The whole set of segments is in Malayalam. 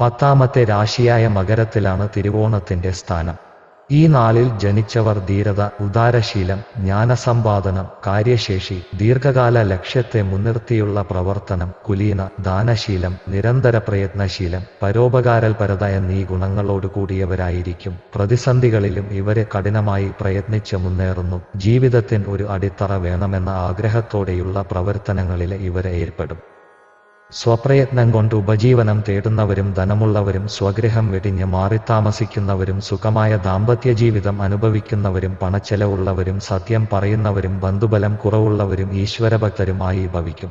പത്താമത്തെ രാശിയായ മകരത്തിലാണ് തിരുവോണത്തിന്റെ സ്ഥാനം. ഈ നാളിൽ ജനിച്ചവർ ധീരത ഉദാരശീലം ജ്ഞാനസമ്പാദനം കാര്യശേഷി ദീർഘകാല ലക്ഷ്യത്തെ മുൻനിർത്തിയുള്ള പ്രവർത്തനം കുലീന ദാനശീലം നിരന്തര പ്രയത്നശീലം പരോപകാരൽപരത എന്നീ ഗുണങ്ങളോടുകൂടിയവരായിരിക്കും പ്രതിസന്ധികളിലും ഇവരെ കഠിനമായി പ്രയത്നിച്ച് മുന്നേറുന്നു. ജീവിതത്തിന് ഒരു അടിത്തറ വേണമെന്ന ആഗ്രഹത്തോടെയുള്ള പ്രവർത്തനങ്ങളിലെ ഇവരെ ഏർപ്പെടും. സ്വപ്രയത്നം കൊണ്ട് ഉപജീവനം തേടുന്നവരും ധനമുള്ളവരും സ്വഗ്രഹം വെടിഞ്ഞ് മാറിത്താമസിക്കുന്നവരും സുഖമായ ദാമ്പത്യ ജീവിതം അനുഭവിക്കുന്നവരും പണച്ചെലവുള്ളവരും സത്യം പറയുന്നവരും ബന്ധുബലം കുറവുള്ളവരും ഈശ്വരഭക്തരുമായി ഭവിക്കും.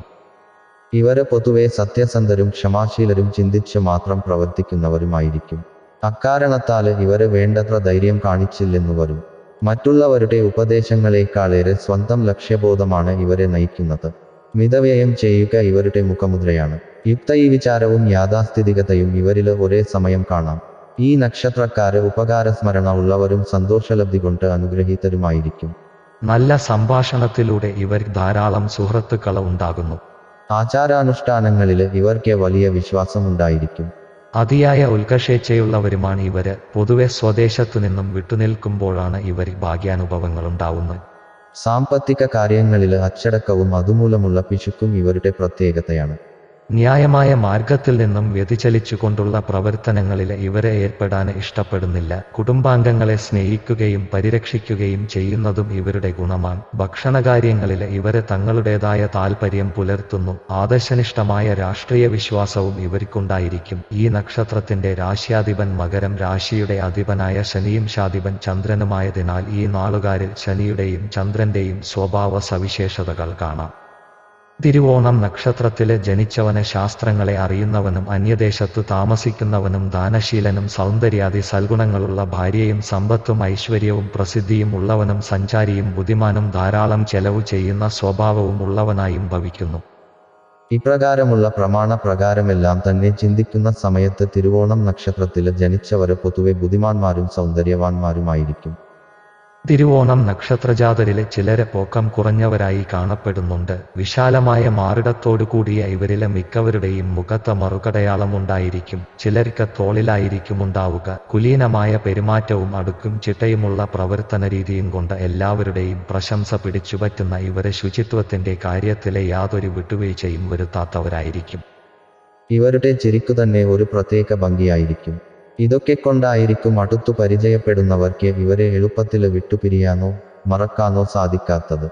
ഇവരെ പൊതുവെ സത്യസന്ധരും ക്ഷമാശീലരും ചിന്തിച്ച് മാത്രം പ്രവർത്തിക്കുന്നവരുമായിരിക്കും. അക്കാരണത്താൽ ഇവരെ വേണ്ടത്ര ധൈര്യം കാണിച്ചില്ലെന്നു വരും. മറ്റുള്ളവരുടെ ഉപദേശങ്ങളെക്കാളേറെ സ്വന്തം ലക്ഷ്യബോധമാണ് ഇവരെ നയിക്കുന്നത്. മിതവ്യയം ചെയ്യുക ഇവരുടെ മുഖമുദ്രയാണ്. യുക്തയി വിചാരവും യാഥാസ്ഥിതികതയും ഇവരിൽ ഒരേ സമയം കാണാം. ഈ നക്ഷത്രക്കാര് ഉപകാരസ്മരണ ഉള്ളവരും സന്തോഷലബ്ധി കൊണ്ട് അനുഗ്രഹീതരുമായിരിക്കും. നല്ല സംഭാഷണത്തിലൂടെ ഇവർ ധാരാളം സുഹൃത്തുക്കൾ ഉണ്ടാകുന്നു. ആചാരാനുഷ്ഠാനങ്ങളിൽ ഇവർക്ക് വലിയ വിശ്വാസം ഉണ്ടായിരിക്കും. അതിയായ ഉത്കർഷേച്ഛയുള്ളവരുമാണ് ഇവർ. പൊതുവെ സ്വദേശത്തു നിന്നും വിട്ടുനിൽക്കുമ്പോഴാണ് ഇവർ ഭാഗ്യാനുഭവങ്ങൾ ഉണ്ടാവുന്നത്. സാമ്പത്തിക കാര്യങ്ങളിൽ അച്ചടക്കവും അതുമൂലമുള്ള പിശുക്കും ഇവരുടെ പ്രത്യേകതയാണ്. ന്യായമായ മാർഗത്തിൽ നിന്നും വ്യതിചലിച്ചുകൊണ്ടുള്ള പ്രവർത്തനങ്ങളിൽ ഇവരെ ഏർപ്പെടാൻ ഇഷ്ടപ്പെടുന്നില്ല. കുടുംബാംഗങ്ങളെ സ്നേഹിക്കുകയും പരിരക്ഷിക്കുകയും ചെയ്യുന്നതും ഇവരുടെ ഗുണമാണ്. ഭക്ഷണകാര്യങ്ങളിൽ ഇവരെ തങ്ങളുടേതായ താൽപര്യം പുലർത്തുന്നു. ആദർശനിഷ്ഠമായ രാഷ്ട്രീയ വിശ്വാസവും ഇവർക്കുണ്ടായിരിക്കും. ഈ നക്ഷത്രത്തിന്റെ രാശ്യാധിപൻ മകരം രാശിയുടെ അധിപനായ ശനിയും ശാധിപൻ ചന്ദ്രനുമായതിനാൽ ഈ നാളുകാരിൽ ശനിയുടെയും ചന്ദ്രന്റെയും സ്വഭാവ സവിശേഷതകൾ കാണാം. തിരുവോണം നക്ഷത്രത്തിലെ ജനിച്ചവനെ ശാസ്ത്രങ്ങളെ അറിയുന്നവനും അന്യദേശത്തു താമസിക്കുന്നവനും ദാനശീലനും സൗന്ദര്യാദി സൽഗുണങ്ങളുള്ള ഭാര്യയും സമ്പത്തും ഐശ്വര്യവും പ്രസിദ്ധിയും ഉള്ളവനും സഞ്ചാരിയും ബുദ്ധിമാനും ധാരാളം ചെലവ് ചെയ്യുന്ന സ്വഭാവവും ഉള്ളവനായും ഭവിക്കുന്നു. ഇപ്രകാരമുള്ള പ്രമാണ പ്രകാരമെല്ലാം തന്നെ ചിന്തിക്കുന്ന സമയത്ത് തിരുവോണം നക്ഷത്രത്തിൽ ജനിച്ചവരെ പൊതുവെ ബുദ്ധിമാന്മാരും സൗന്ദര്യവാന്മാരുമായിരിക്കും. തിരുവോണം നക്ഷത്രജാതരിലെ ചിലരെ പോക്കം കുറഞ്ഞവരായി കാണപ്പെടുന്നുണ്ട്. വിശാലമായ മാറിടത്തോടു കൂടിയ ഇവരിലെ മിക്കവരുടെയും മുഖത്ത് മറുകടയാളമുണ്ടായിരിക്കും ചിലർക്ക് തോളിലായിരിക്കും ഉണ്ടാവുക കുലീനമായ പെരുമാറ്റവും അടുക്കും ചിട്ടയുമുള്ള പ്രവർത്തന രീതിയും കൊണ്ട് എല്ലാവരുടെയും പ്രശംസ പിടിച്ചുപറ്റുന്ന ഇവരെ ശുചിത്വത്തിന്റെ കാര്യത്തിലെ യാതൊരു വിട്ടുവീഴ്ചയും വരുത്താത്തവരായിരിക്കും. ഇവരുടെ ചിരിക്കു തന്നെ ഒരു പ്രത്യേക ഭംഗിയായിരിക്കും. ഇതൊക്കെ കൊണ്ടായിരിക്കും അടുത്തു പരിചയപ്പെടുന്നവർക്ക് ഇവരെ എളുപ്പത്തിൽ വിട്ടുപിരിയാനോ മറക്കാനോ സാധിക്കാത്തത്.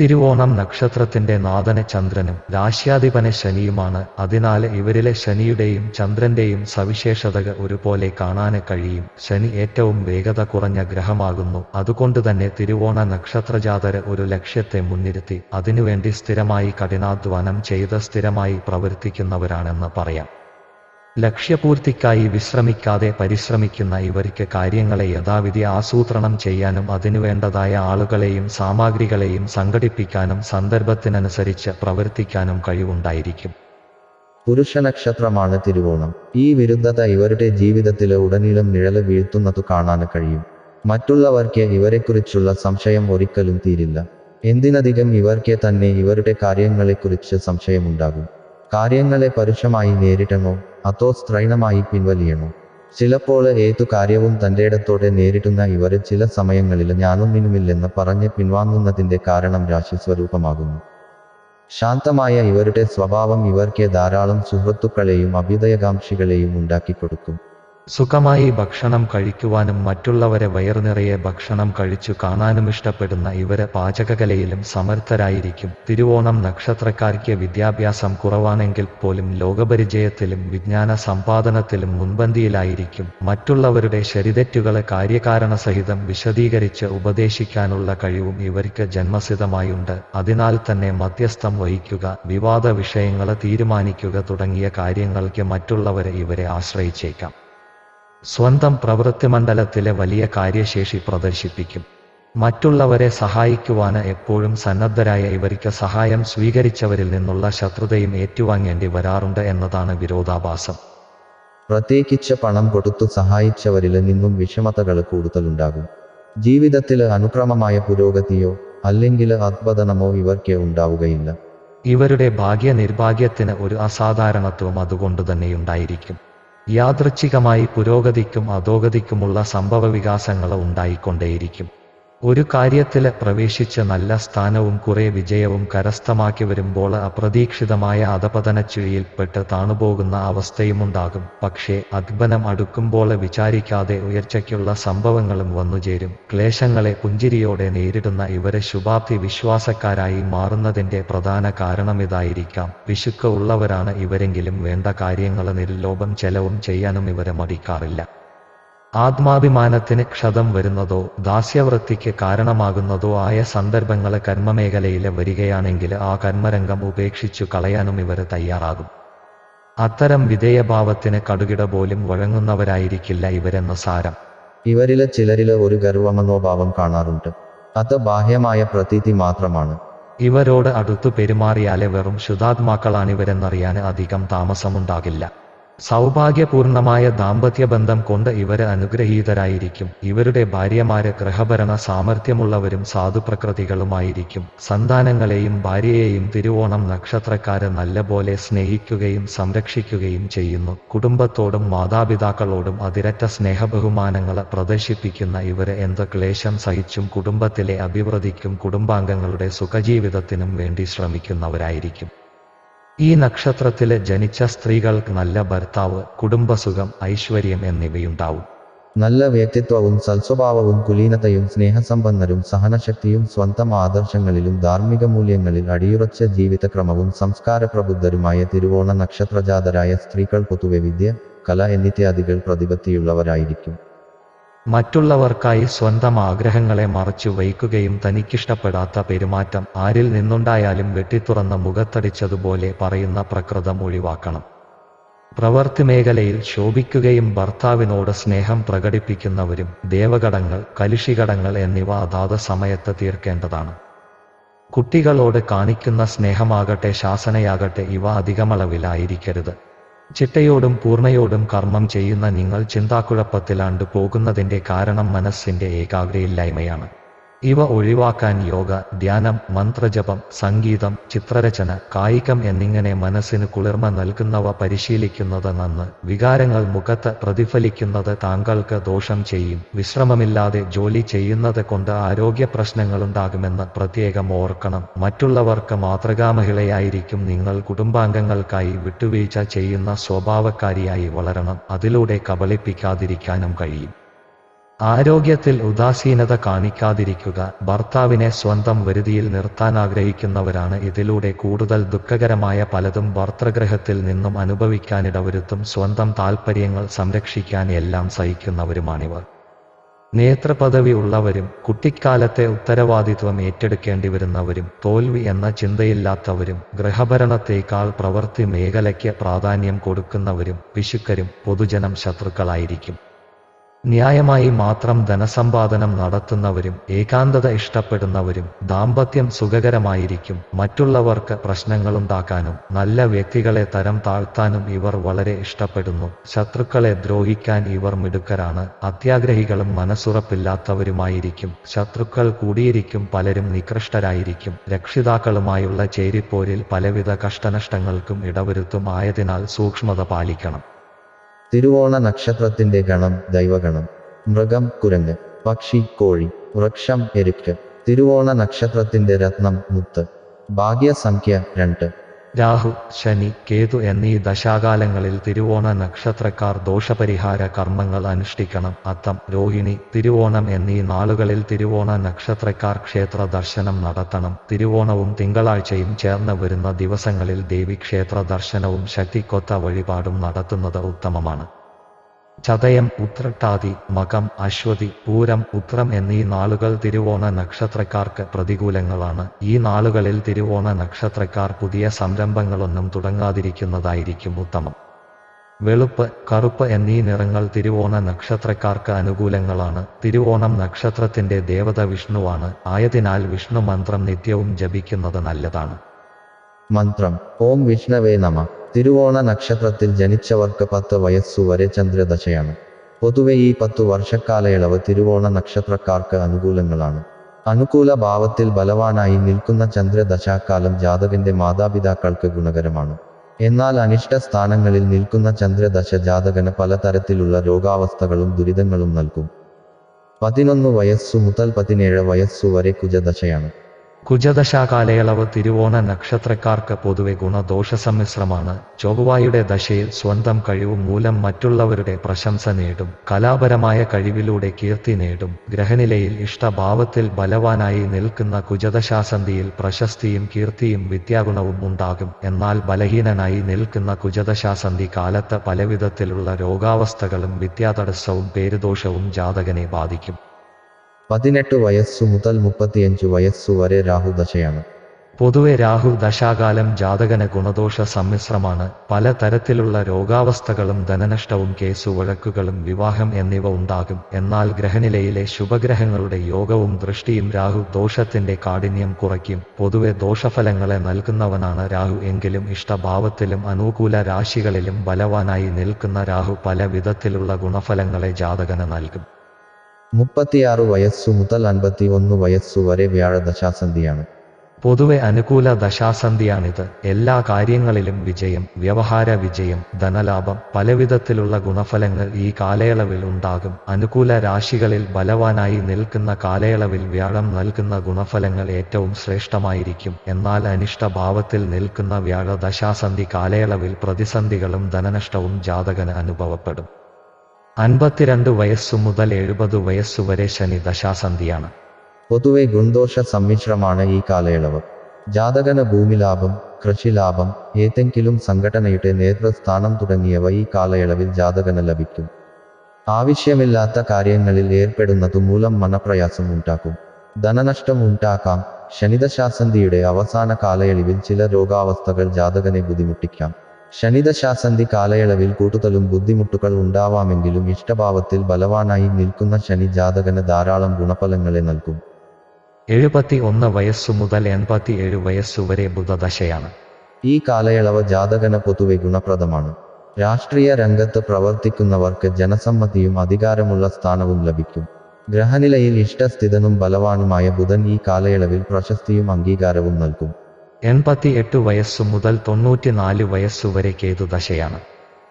തിരുവോണം നക്ഷത്രത്തിന്റെ നാഥന ചന്ദ്രനും രാശ്യാധിപന ശനിയുമാണ്. അതിനാൽ ഇവരിലെ ശനിയുടെയും ചന്ദ്രന്റെയും സവിശേഷതകൾ ഒരുപോലെ കാണാൻ കഴിയും. ശനി ഏറ്റവും വേഗത കുറഞ്ഞ ഗ്രഹമാകുന്നു. അതുകൊണ്ട് തന്നെ തിരുവോണ നക്ഷത്രജാതര ഒരു ലക്ഷ്യത്തെ മുൻനിർത്തി അതിനുവേണ്ടി സ്ഥിരമായി കഠിനാധ്വാനം ചെയ്ത് സ്ഥിരമായി പ്രവർത്തിക്കുന്നവരാണെന്ന് പറയാം. ലക്ഷ്യപൂർത്തിക്കായി വിശ്രമിക്കാതെ പരിശ്രമിക്കുന്ന ഇവർക്ക് കാര്യങ്ങളെ യഥാവിധി ആസൂത്രണം ചെയ്യാനും അതിനുവേണ്ടതായ ആളുകളെയും സാമഗ്രികളെയും സംഘടിപ്പിക്കാനും സന്ദർഭത്തിനനുസരിച്ച് പ്രവർത്തിക്കാനും കഴിവുണ്ടായിരിക്കും. പുരുഷ നക്ഷത്രമാണ് തിരുവോണം. ഈ വിരുദ്ധത ഇവരുടെ ജീവിതത്തിലെ ഉടനീളം നിഴൽ വീഴ്ത്തുന്നതു കാണാൻ കഴിയും. മറ്റുള്ളവർക്ക് ഇവരെക്കുറിച്ചുള്ള സംശയം ഒരിക്കലും തീരില്ല. എന്തിനധികം ഇവർക്ക് തന്നെ ഇവരുടെ കാര്യങ്ങളെക്കുറിച്ച് സംശയമുണ്ടാകും. കാര്യങ്ങളെ പരുഷമായി നേരിടണോ അതോ സ്ത്രൈണമായി പിൻവലിയണോ ചിലപ്പോൾ ഏതു കാര്യവും തന്റെയിടത്തോടെ നേരിടുന്ന ഇവരെ ചില സമയങ്ങളിൽ ഞാനും ഞാനൊന്നിനുമില്ലെന്ന് പറഞ്ഞ് പിൻവാങ്ങുന്നതിന്റെ കാരണം രാശിസ്വരൂപമാകുന്നു. ശാന്തമായ ഇവരുടെ സ്വഭാവം ഇവർക്ക് ധാരാളം സുഹൃത്തുക്കളെയും അഭ്യുദയകാംക്ഷികളെയും ഉണ്ടാക്കിക്കൊടുക്കും. സുഖമായി ഭക്ഷണം കഴിക്കുവാനും മറ്റുള്ളവരെ വയറുനിറയെ ഭക്ഷണം കഴിച്ചു കാണാനും ഇഷ്ടപ്പെടുന്ന ഇവരെ പാചകകലയിലും സമർത്ഥരായിരിക്കും. തിരുവോണം നക്ഷത്രക്കാർക്ക് വിദ്യാഭ്യാസം കുറവാണെങ്കിൽ പോലും ലോകപരിചയത്തിലും വിജ്ഞാന സമ്പാദനത്തിലും മുൻപന്തിയിലായിരിക്കും. മറ്റുള്ളവരുടെ ശരിതെറ്റുകളെ കാര്യകാരണസഹിതം വിശദീകരിച്ച് ഉപദേശിക്കാനുള്ള കഴിവും ഇവർക്ക് ജന്മസിദ്ധമായുണ്ട്. അതിനാൽ തന്നെ മധ്യസ്ഥം വഹിക്കുക വിവാദ വിഷയങ്ങളെ തീരുമാനിക്കുക തുടങ്ങിയ കാര്യങ്ങൾക്ക് മറ്റുള്ളവരെ ഇവരെ ആശ്രയിച്ചേക്കാം. സ്വന്തം പ്രവൃത്തി പ്രവൃത്തിമണ്ഡലത്തിലെ വലിയ കാര്യശേഷി പ്രദർശിപ്പിക്കും. മറ്റുള്ളവരെ സഹായിക്കുവാന് എപ്പോഴും സന്നദ്ധരായ ഇവർക്ക് സഹായം സ്വീകരിച്ചവരിൽ നിന്നുള്ള ശത്രുതയും ഏറ്റുവാങ്ങേണ്ടി വരാറുണ്ട് എന്നതാണ് വിരോധാഭാസം. പ്രത്യേകിച്ച് പണം കൊടുത്തു സഹായിച്ചവരിൽ നിന്നും വിഷമതകൾ കൂടുതലുണ്ടാകും. ജീവിതത്തിൽ അനുക്രമമായ പുരോഗതിയോ അല്ലെങ്കിൽ അത്ഭുതനമോ ഇവർക്ക് ഉണ്ടാവുകയില്ല. ഇവരുടെ ഭാഗ്യ നിർഭാഗ്യത്തിന് ഒരു അസാധാരണത്വം അതുകൊണ്ടുതന്നെയുണ്ടായിരിക്കും യാദൃച്ഛികമായി പുരോഗതിക്കും അധോഗതിക്കുമുള്ള സംഭവവികാസങ്ങൾ ഉണ്ടായിക്കൊണ്ടേയിരിക്കും. ഒരു കാര്യത്തിൽ പ്രവേശിച്ച് നല്ല സ്ഥാനവും കുറെ വിജയവും കരസ്ഥമാക്കി വരുമ്പോൾ അപ്രതീക്ഷിതമായ അധപതനച്ചുഴിയിൽപ്പെട്ട് താണുപോകുന്ന അവസ്ഥയുമുണ്ടാകും. പക്ഷേ അധ്ബനം അടുക്കുമ്പോൾ വിചാരിക്കാതെ ഉയർച്ചയ്ക്കുള്ള സംഭവങ്ങളും വന്നുചേരും. ക്ലേശങ്ങളെ പുഞ്ചിരിയോടെ നേരിടുന്ന ഇവരെ ശുഭാപ്തി വിശ്വാസക്കാരായി മാറുന്നതിന്റെ പ്രധാന കാരണമിതായിരിക്കാം. വിശുക്ക ഉള്ളവരാണ് ഇവരെങ്കിലും വേണ്ട കാര്യങ്ങൾ നിർലോഭം ചെലവും ചെയ്യാനും ഇവരെ മടിക്കാറില്ല. ആത്മാഭിമാനത്തിന് ക്ഷതം വരുന്നതോ ദാസ്യവൃത്തിക്ക് കാരണമാകുന്നതോ ആയ സന്ദർഭങ്ങൾ കർമ്മമേഖലയിൽ വരികയാണെങ്കിൽ ആ കർമ്മരംഗം ഉപേക്ഷിച്ചു കളയാനും ഇവർ തയ്യാറാകും. അത്തരം വിധേയഭാവത്തിന് കടുകിട പോലും വഴങ്ങുന്നവരായിരിക്കില്ല ഇവരെന്ന സാരം. ഇവരിലെ ചിലരിൽ ഒരു ഗർവമനോഭാവം കാണാറുണ്ട്. അത് ബാഹ്യമായ പ്രതീതി മാത്രമാണ്. ഇവരോട് അടുത്തു പെരുമാറിയാലെ വെറും ശുദ്ധാത്മാക്കളാണിവരെന്നറിയാൻ അധികം താമസമുണ്ടാകില്ല. സൗഭാഗ്യപൂർണമായ ദാമ്പത്യബന്ധം കൊണ്ട് ഇവർ അനുഗ്രഹീതരായിരിക്കും. ഇവരുടെ ഭാര്യമാര് ഗ്രഹഭരണ സാമർഥ്യമുള്ളവരും സാധുപ്രകൃതികളുമായിരിക്കും. സന്താനങ്ങളെയും ഭാര്യയെയും തിരുവോണം നക്ഷത്രക്കാരെ നല്ലപോലെ സ്നേഹിക്കുകയും സംരക്ഷിക്കുകയും ചെയ്യുന്നു. കുടുംബത്തോടും മാതാപിതാക്കളോടും അതിരറ്റ സ്നേഹബഹുമാനങ്ങൾ പ്രദർശിപ്പിക്കുന്ന ഇവർ എന്ത് ക്ലേശം സഹിച്ചും കുടുംബത്തിലെ അഭിവൃദ്ധിക്കും കുടുംബാംഗങ്ങളുടെ സുഖജീവിതത്തിനും വേണ്ടി ശ്രമിക്കുന്നവരായിരിക്കും. ഈ നക്ഷത്രത്തിലെ ജനിച്ച സ്ത്രീകൾക്ക് നല്ല ഭർത്താവ് കുടുംബസുഖം ഐശ്വര്യം എന്നിവയുണ്ടാവും. നല്ല വ്യക്തിത്വവും സൽസ്വഭാവവും കുലീനതയും സ്നേഹസമ്പന്നരും സഹനശക്തിയും സ്വന്തം ആദർശങ്ങളിലും ധാർമ്മിക മൂല്യങ്ങളിൽ അടിയുറച്ച ജീവിതക്രമവും സംസ്കാരപ്രബുദ്ധരുമായ തിരുവോണ നക്ഷത്രജാതരായ സ്ത്രീകൾ പൊതുവെ വിദ്യ കല എന്നിത്യാദികൾ പ്രതിപത്തിയുള്ളവരായിരിക്കും. മറ്റുള്ളവർക്കായി സ്വന്തം ആഗ്രഹങ്ങളെ മറച്ചു വയ്ക്കുകയും തനിക്കിഷ്ടപ്പെടാത്ത പെരുമാറ്റം ആരിൽ നിന്നുണ്ടായാലും വെട്ടിത്തുറന്ന മുഖത്തടിച്ചതുപോലെ പറയുന്ന പ്രകൃതം ഒഴിവാക്കണം. പ്രവർത്തി മേഖലയിൽ ശോഭിക്കുകയും ഭർത്താവിനോട് സ്നേഹം പ്രകടിപ്പിക്കുന്നവരും ദേവഘടങ്ങൾ കലുഷികടങ്ങൾ എന്നിവ അതാത് സമയത്ത് തീർക്കേണ്ടതാണ്. കുട്ടികളോട് കാണിക്കുന്ന സ്നേഹമാകട്ടെ ശാസനയാകട്ടെ ഇവ അധികമളവിലായിരിക്കരുത്. ചിട്ടയോടും പൂർണയോടും കർമ്മം ചെയ്യുന്ന നിങ്ങൾ ചിന്താക്കുഴപ്പത്തിലാണ്ട് പോകുന്നതിന്റെ കാരണം മനസ്സിന്റെ ഏകാഗ്രയില്ലായ്മയാണ്. ഇവ ഒഴിവാക്കാൻ യോഗ ധ്യാനം മന്ത്രജപം സംഗീതം ചിത്രരചന കായികം എന്നിങ്ങനെ മനസ്സിന് കുളിർമ നൽകുന്നവ പരിശീലിക്കുന്നത് നന്ന് വികാരങ്ങൾ മുഖത്ത് പ്രതിഫലിക്കുന്നത് താങ്കൾക്ക് ദോഷം ചെയ്യും. വിശ്രമമില്ലാതെ ജോലി ചെയ്യുന്നത് കൊണ്ട് ആരോഗ്യ പ്രശ്നങ്ങളുണ്ടാകുമെന്ന് പ്രത്യേകം ഓർക്കണം. മറ്റുള്ളവർക്ക് മാതൃകാമഹിളയായിരിക്കും നിങ്ങൾ കുടുംബാംഗങ്ങൾക്കായി വിട്ടുവീഴ്ച ചെയ്യുന്ന സ്വഭാവക്കാരിയായി വളരണം. അതിലൂടെ കബളിപ്പിക്കാതിരിക്കാനും കഴിയും. ആരോഗ്യത്തിൽ ഉദാസീനത കാണിക്കാതിരിക്കുക. ഭർത്താവിനെ സ്വന്തം വരുതിയിൽ നിർത്താൻ ആഗ്രഹിക്കുന്നവരാണ് ഇതിലൂടെ കൂടുതൽ ദുഃഖകരമായ പലതും ഭർത്തൃഗ്രഹത്തിൽ നിന്നും അനുഭവിക്കാനിടവരുത്തും. സ്വന്തം താൽപ്പര്യങ്ങൾ സംരക്ഷിക്കാൻ എല്ലാം സഹിക്കുന്നവരുമാണിവർ. നേത്രപദവി ഉള്ളവരും കുട്ടിക്കാലത്തെ ഉത്തരവാദിത്വം ഏറ്റെടുക്കേണ്ടി വരുന്നവരും തോൽവി എന്ന ചിന്തയില്ലാത്തവരും ഗ്രഹഭരണത്തേക്കാൾ പ്രവൃത്തി മേഖലയ്ക്ക് പ്രാധാന്യം കൊടുക്കുന്നവരും പിശുക്കരും പൊതുജനം ശത്രുക്കളായിരിക്കും. ന്യായമായി മാത്രം ധനസമ്പാദനം നടത്തുന്നവരും ഏകാന്തത ഇഷ്ടപ്പെടുന്നവരും ദാമ്പത്യം സുഖകരമായിരിക്കും. മറ്റുള്ളവർക്ക് പ്രശ്നങ്ങളുണ്ടാക്കാനും നല്ല വ്യക്തികളെ തരം താഴ്ത്താനും ഇവർ വളരെ ഇഷ്ടപ്പെടുന്നു. ശത്രുക്കളെ ദ്രോഹിക്കാൻ ഇവർ മിടുക്കരാണ്. അത്യാഗ്രഹികളും മനസ്സുറപ്പില്ലാത്തവരുമായിരിക്കും. ശത്രുക്കൾ കൂടിയിരിക്കും പലരും നികൃഷ്ടരായിരിക്കും. രക്ഷിതാക്കളുമായുള്ള ചേരിപ്പോരിൽ പലവിധ കഷ്ടനഷ്ടങ്ങൾക്കും ഇടവരുത്തും ആയതിനാൽ സൂക്ഷ്മത പാലിക്കണം. തിരുവോണ നക്ഷത്രത്തിന്റെ ഗണം ദൈവഗണം. മൃഗം കുരങ്ങ്. പക്ഷി കോഴി. വൃക്ഷം എരുക്ക്. തിരുവോണ നക്ഷത്രത്തിന്റെ രത്നം മുത്ത്. ഭാഗ്യസംഖ്യ രണ്ട്. രാഹു ശനി കേതു എന്നീ ദശാകാലങ്ങളിൽ തിരുവോണ നക്ഷത്രക്കാർ ദോഷപരിഹാര കർമ്മങ്ങൾ അനുഷ്ഠിക്കണം. അത്തം രോഹിണി തിരുവോണം എന്നീ നാളുകളിൽ തിരുവോണ നക്ഷത്രക്കാർ ക്ഷേത്ര ദർശനം നടത്തണം. തിരുവോണവും തിങ്കളാഴ്ചയും ചേർന്ന് വരുന്ന ദിവസങ്ങളിൽ ദേവി ക്ഷേത്ര ദർശനവും ശക്തിക്കൊത്ത വഴിപാടും നടത്തുന്നത് ഉത്തമമാണ്. ചതയം ഉത്രട്ടാതി മകം അശ്വതി പൂരം ഉത്രം എന്നീ നാളുകൾ തിരുവോണ നക്ഷത്രക്കാർക്ക് പ്രതികൂലങ്ങളാണ്. ഈ നാളുകളിൽ തിരുവോണ നക്ഷത്രക്കാർ പുതിയ സംരംഭങ്ങളൊന്നും തുടങ്ങാതിരിക്കുന്നതായിരിക്കും ഉത്തമം. വെളുപ്പ് കറുപ്പ് എന്നീ നിറങ്ങൾ തിരുവോണ നക്ഷത്രക്കാർക്ക് അനുകൂലങ്ങളാണ്. തിരുവോണം നക്ഷത്രത്തിന്റെ ദേവത വിഷ്ണുവാണ്. ആയതിനാൽ വിഷ്ണു മന്ത്രം നിത്യവും ജപിക്കുന്നത് നല്ലതാണ്. മന്ത്രം ഓം വിഷ്ണവേ നമ. തിരുവോണ നക്ഷത്രത്തിൽ ജനിച്ചവർക്ക് പത്ത് വയസ്സുവരെ ചന്ദ്രദശയാണ്. പൊതുവെ ഈ പത്തു വർഷക്കാലയളവ് തിരുവോണ നക്ഷത്രക്കാർക്ക് അനുകൂലങ്ങളാണ്. അനുകൂല ഭാവത്തിൽ ബലവാനായി നിൽക്കുന്ന ചന്ദ്രദശാക്കാലം ജാതകന്റെ മാതാപിതാക്കൾക്ക് ഗുണകരമാണ്. എന്നാൽ അനിഷ്ട സ്ഥാനങ്ങളിൽ നിൽക്കുന്ന ചന്ദ്രദശ ജാതകന് പലതരത്തിലുള്ള രോഗാവസ്ഥകളും ദുരിതങ്ങളും നൽകും. പതിനൊന്ന് വയസ്സു മുതൽ പതിനേഴ് വയസ്സു വരെ കുജദശയാണ്. കുജദശാ കാലയളവ് തിരുവോണ നക്ഷത്രക്കാർക്ക് പൊതുവെ ഗുണദോഷ സമ്മിശ്രമാണ് ചൊവ്വായുടെ ദശയിൽ സ്വന്തം കഴിവ് മൂലം മറ്റുള്ളവരുടെ പ്രശംസ നേടും. കലാപരമായ കഴിവിലൂടെ കീർത്തി നേടും. ഗ്രഹനിലയിൽ ഇഷ്ടഭാവത്തിൽ ബലവാനായി നിൽക്കുന്ന കുജദശാസന്ധിയിൽ പ്രശസ്തിയും കീർത്തിയും വിദ്യാഗുണവും ഉണ്ടാകും. എന്നാൽ ബലഹീനനായി നിൽക്കുന്ന കുജദശാസന്ധി കാലത്ത് പലവിധത്തിലുള്ള രോഗാവസ്ഥകളും വിദ്യാതടസ്സവും പേരുദോഷവും ജാതകനെ ബാധിക്കും. പതിനെട്ട് വയസ്സു മുതൽ മുപ്പത്തിയഞ്ചു വയസ്സു വരെ രാഹുദശയാണ് പൊതുവെ രാഹു ദശാകാലം ജാതകന ഗുണദോഷ സമ്മിശ്രമാണ്. പല തരത്തിലുള്ള രോഗാവസ്ഥകളും ധനനഷ്ടവും കേസു വഴക്കുകളും വിവാഹം എന്നിവ ഉണ്ടാകും. എന്നാൽ ഗ്രഹനിലയിലെ ശുഭഗ്രഹങ്ങളുടെ യോഗവും ദൃഷ്ടിയും രാഹു ദോഷത്തിന്റെ കാഠിന്യം കുറയ്ക്കും. പൊതുവെ ദോഷഫലങ്ങളെ നൽകുന്നവനാണ് രാഹു എങ്കിലും ഇഷ്ടഭാവത്തിലും അനുകൂല രാശികളിലും ബലവാനായി നിൽക്കുന്ന രാഹു പല വിധത്തിലുള്ള ഗുണഫലങ്ങളെ ജാതകന് നൽകും. മുപ്പത്തിയാറ് വയസ്സു മുതൽ അൻപത്തി ഒന്ന് വയസ്സു വരെ വ്യാഴ ദശാസന്ധിയാണ്. പൊതുവെ അനുകൂല ദശാസന്ധിയാണിത്. എല്ലാ കാര്യങ്ങളിലും വിജയം വ്യവഹാര വിജയം ധനലാഭം പലവിധത്തിലുള്ള ഗുണഫലങ്ങൾ ഈ കാലയളവിൽ ഉണ്ടാകും. അനുകൂല രാശികളിൽ ബലവാനായി നിൽക്കുന്ന കാലയളവിൽ വ്യാഴം നൽകുന്ന ഗുണഫലങ്ങൾ ഏറ്റവും ശ്രേഷ്ഠമായിരിക്കും. എന്നാൽ അനിഷ്ടഭാവത്തിൽ നിൽക്കുന്ന വ്യാഴ ദശാസന്ധി കാലയളവിൽ പ്രതിസന്ധികളും ധനനഷ്ടവും ജാതകന് അനുഭവപ്പെടും. അൻപത്തിരണ്ട് വയസ്സു മുതൽ എഴുപത് വയസ്സുവരെ ശനി ദശാസന്ധിയാണ്. പൊതുവെ ഗുണദോഷ സമ്മിശ്രമാണ് ഈ കാലയളവ്. ജാതകന ഭൂമി ലാഭം കൃഷി ലാഭം ഏതെങ്കിലും സംഘടനയുടെ നേതൃസ്ഥാനം തുടങ്ങിയവ ഈ കാലയളവിൽ ജാതകന ലഭിക്കും. ആവശ്യമില്ലാത്ത കാര്യങ്ങളിൽ ഏർപ്പെടുന്നതു മൂലം മനപ്രയാസം ഉണ്ടാക്കും. ധനനഷ്ടം ഉണ്ടാക്കാം. ശനിദശാസന്ധിയുടെ അവസാന കാലയളവിൽ ചില രോഗാവസ്ഥകൾ ജാതകനെ ബുദ്ധിമുട്ടിക്കാം. ശനിദശാസന്ധി കാലയളവിൽ കൂട്ടുതലും ബുദ്ധിമുട്ടുകൾ ഉണ്ടാവാമെങ്കിലും ഇഷ്ടഭാവത്തിൽ ബലവാനായി നിൽക്കുന്ന ശനി ജാതകന് ധാരാളം ഗുണഫലങ്ങളെ നൽകും. എഴുപത്തി ഒന്ന് വയസ്സു മുതൽ എൺപത്തി ഏഴ് വയസ്സുവരെ ബുധദശയാണ്. ഈ കാലയളവ് ജാതകന പൊതുവെ ഗുണപ്രദമാണ്. രാഷ്ട്രീയ രംഗത്ത് പ്രവർത്തിക്കുന്നവർക്ക് ജനസമ്മതിയും അധികാരമുള്ള സ്ഥാനവും ലഭിക്കും. ഗ്രഹനിലയിൽ ഇഷ്ടസ്ഥിതനും ബലവാനുമായ ബുധൻ ഈ കാലയളവിൽ പ്രശസ്തിയും അംഗീകാരവും നൽകും. എൺപത്തിയെട്ട് വയസ്സു മുതൽ തൊണ്ണൂറ്റിനാല് വയസ്സുവരെ കേതുദശയാണ്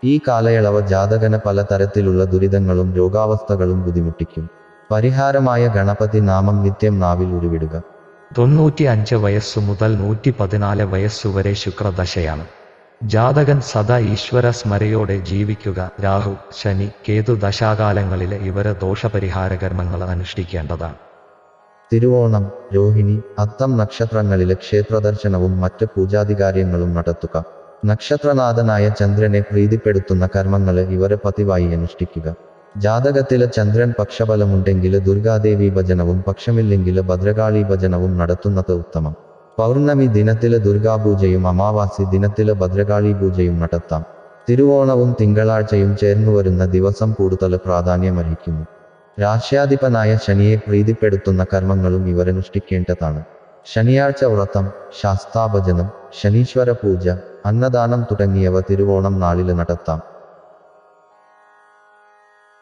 ഈ കാലയളവ് ജാതകന് പലതരത്തിലുള്ള ദുരിതങ്ങളും രോഗാവസ്ഥകളും ബുദ്ധിമുട്ടിക്കും. പരിഹാരമായ ഗണപതി നാമം നിത്യം നാവിൽ ഉരുവിടുക. തൊണ്ണൂറ്റി അഞ്ച് വയസ്സു മുതൽ നൂറ്റി പതിനാല് വയസ്സുവരെ ശുക്രദശയാണ്. ജാതകൻ സദാ ഈശ്വര സ്മരയോടെ ജീവിക്കുക. രാഹു ശനി കേതു ദശാകാലങ്ങളിലെ ഇവരെ ദോഷപരിഹാര കർമ്മങ്ങൾ അനുഷ്ഠിക്കേണ്ടതാണ്. തിരുവോണം രോഹിണി അത്തം നക്ഷത്രങ്ങളിലെ ക്ഷേത്രദർശനവും മറ്റ് പൂജാതികാര്യങ്ങളും നടത്തുക. നക്ഷത്രനാഥനായ ചന്ദ്രനെ പ്രീതിപ്പെടുത്തുന്ന കർമ്മങ്ങളെ ഇവരെ പതിവായി അനുഷ്ഠിക്കുക. ജാതകത്തിലെ ചന്ദ്രൻ പക്ഷബലമുണ്ടെങ്കിൽ ദുർഗാദേവി ഭജനവും പക്ഷമില്ലെങ്കിൽ ഭദ്രകാളി ഭജനവും നടത്തുന്നത് ഉത്തമം. പൗർണമി ദിനത്തിൽ ദുർഗാപൂജയും അമാവാസി ദിനത്തിൽ ഭദ്രകാളി പൂജയും നടത്താം. തിരുവോണവും തിങ്കളാഴ്ചയും ചേർന്നുവരുന്ന ദിവസം കൂടുതൽ പ്രാധാന്യമർഹിക്കുന്നു. രാശ്യാധിപനായ ശനിയെ പ്രീതിപ്പെടുത്തുന്ന കർമ്മങ്ങളും ഇവരനുഷ്ഠിക്കേണ്ടതാണ് ശനിയാഴ്ച വ്രതം ശാസ്താഭജനം ശനീശ്വര പൂജ അന്നദാനം തുടങ്ങിയവ തിരുവോണം നാളിൽ നടത്താം.